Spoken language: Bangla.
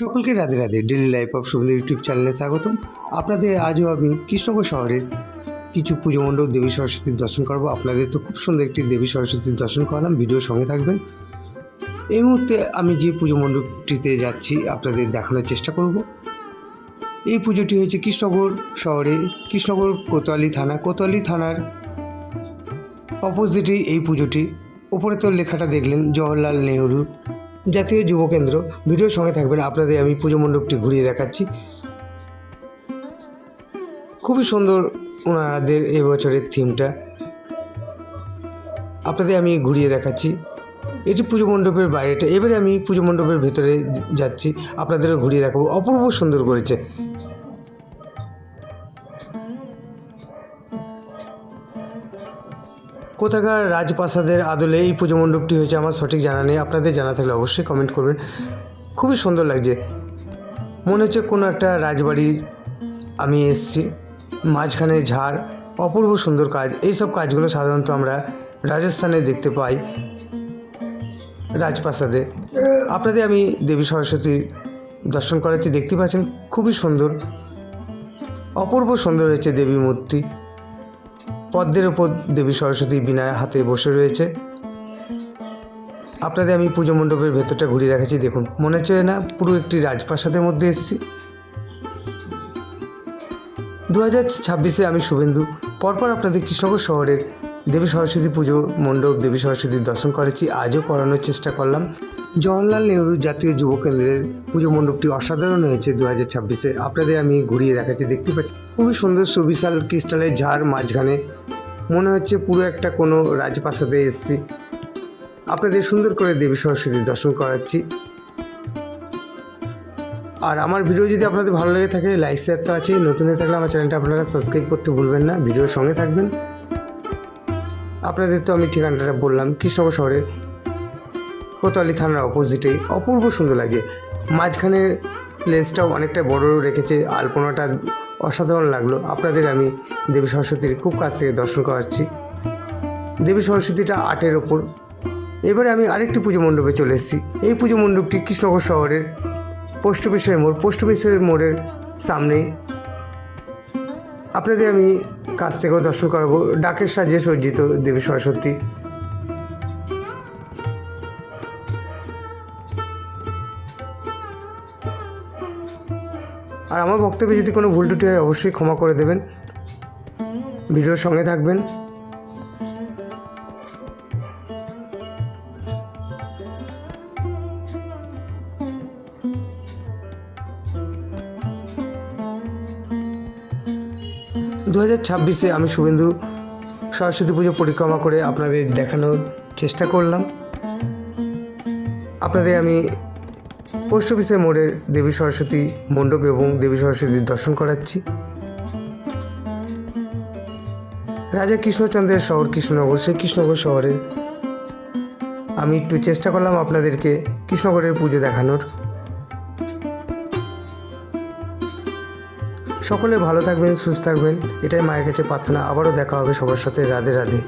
সকলকে Radhe Radhe. Daily life of Sundar YouTube চ্যানেলে স্বাগতম। আপনাদের আজও আমি কৃষ্ণনগর শহরের কিছু পুজো মণ্ডপ দেবী সরস্বতীর দর্শন করব। আপনাদের তো খুব সুন্দর একটি দেবী সরস্বতীর দর্শন করালাম। ভিডিও সঙ্গে থাকবেন। এই মুহূর্তে আমি যে পুজো মণ্ডপটিতে যাচ্ছি, আপনাদের দেখানোর চেষ্টা করব। এই পুজোটি হয়েছে কৃষ্ণনগর শহরে কৃষ্ণনগর কোতোয়ালি থানা। কোতোয়ালি থানার অপোজিটেই এই পুজোটি। উপরে তো লেখাটা দেখলেন, জওহরলাল নেহরু জাতীয় যুব কেন্দ্র। ভিডিওর সঙ্গে থাকবেন আপনাদের, আমি পুজো মণ্ডপটি ঘুরিয়ে দেখাচ্ছি। খুবই সুন্দর ওনাদের এবছরের থিমটা। আপনাদের আমি ঘুরিয়ে দেখাচ্ছি। এটি পুজো মণ্ডপের বাইরেটা। এবারে আমি পুজো মণ্ডপের ভেতরে যাচ্ছি। আপনাদেরও ঘুরিয়ে দেখাবো। অপূর্ব সুন্দর করেছে। কোথাকার রাজপ্রাসাদের আদলে এই পুজো মণ্ডপটি হয়েছে আমার সঠিক জানা নেই। আপনাদের জানা থাকলে অবশ্যই কমেন্ট করবেন। খুবই সুন্দর লাগছে। মনে হচ্ছে কোনো একটা রাজবাড়ি আমি এসছি। মাঝখানে ঝাড়, অপূর্ব সুন্দর কাজ। এইসব কাজগুলো সাধারণত আমরা রাজস্থানে দেখতে পাই রাজপ্রাসাদে। আপনাদের আমি দেবী সরস্বতীর দর্শন করাচ্ছি, দেখতে পাচ্ছেন, খুবই সুন্দর। অপূর্ব সুন্দর হয়েছে দেবী মূর্তি। পদ্মের ওপর দেবী সরস্বতী বিনা হাতে বসে রয়েছে। আপনাদের আমি পুজো মণ্ডপের ভেতরটা ঘুরিয়ে দেখাচ্ছি, দেখুন। মনে হচ্ছে না পুরো একটি রাজপ্রাসাদের মধ্যে এসেছি। দু হাজার ছাব্বিশে আমি শুভেন্দু, পরপর আপনাদের কৃষ্ণনগর শহরের দেবী সরস্বতী পুজো মণ্ডপ দেবী সরস্বতীর দর্শন করেছি, আজও করানোর চেষ্টা করলাম। জওহরলাল নেহরু জাতীয় যুব কেন্দ্রের পুজো মণ্ডপটি অসাধারণ হয়েছে দু হাজার ছাব্বিশে। আপনাদের আমি ঘুরিয়ে দেখাচ্ছি, দেখতে পাচ্ছি। খুবই সুন্দর সুবিশাল ক্রিস্টালের ঝাড় মাঝখানে। মনে হচ্ছে পুরো একটা কোনো রাজপ্রাসাদে এসেছি। আপনাদের সুন্দর করে দেবী সরস্বতীর দর্শন করাচ্ছি। আর আমার ভিডিও যদি আপনাদের ভালো লেগে থাকে, লাইক শেয়ার তো আছে নতুন হয়ে থাকলে আমার চ্যানেলটা আপনারা সাবস্ক্রাইব করতে ভুলবেন না। ভিডিওর সঙ্গে থাকবেন। আপনাদের তো আমি ঠিকানাটা বললাম, কৃষ্ণনগর শহরের কোতোয়ালি থানার অপোজিটে অপূর্ব সুন্দর লাগে। মাঝখানে প্লেসটাও অনেকটা বড় রেখেছে, আলপনাটা অসাধারণ লাগল। আপনাদের আমি দেবী সরস্বতীর খুব কাছ থেকে দর্শন করাচ্ছি। দেবী সরস্বতীটা আটের ওপর। এবারে আমি আরেকটি পুজো মণ্ডপে চলে এসেছি। এই পুজো মণ্ডপটি কৃষ্ণনগর শহরের পোস্ট অফিসের মোড়। পোস্ট অফিসের মোড়ের সামনেই আপনাদের আমি কাছ থেকেও দর্শন করাবো। ডাকের সাহায্যে সজ্জিত দেবী সরস্বতী। আর আমার বক্তব্যে যদি কোনো ভুল টুটি হয়, অবশ্যই ক্ষমা করে দেবেন। ভিডিওর সঙ্গে থাকবেন। দু হাজার ছাব্বিশে আমি শুভেন্দু সরস্বতী পুজো পরিক্রমা করে আপনাদের দেখানোর চেষ্টা করলাম। আপনাদের আমি পোস্ট অফিসের মোড়ের দেবী সরস্বতী মণ্ডপ এবং দেবী সরস্বতীর দর্শন করাচ্ছি। রাজা কৃষ্ণচন্দ্রের শহর কৃষ্ণনগর। সেই কৃষ্ণনগর শহরে আমি একটু চেষ্টা করলাম আপনাদেরকে কৃষ্ণনগরের পুজো দেখানোর। সকলে ভালো থাকবেন, সুস্থ থাকবেন। এটাই মায়ের কাছে প্রার্থনা। আবারও দেখা হবে সবার সাথে। রাধে রাধে।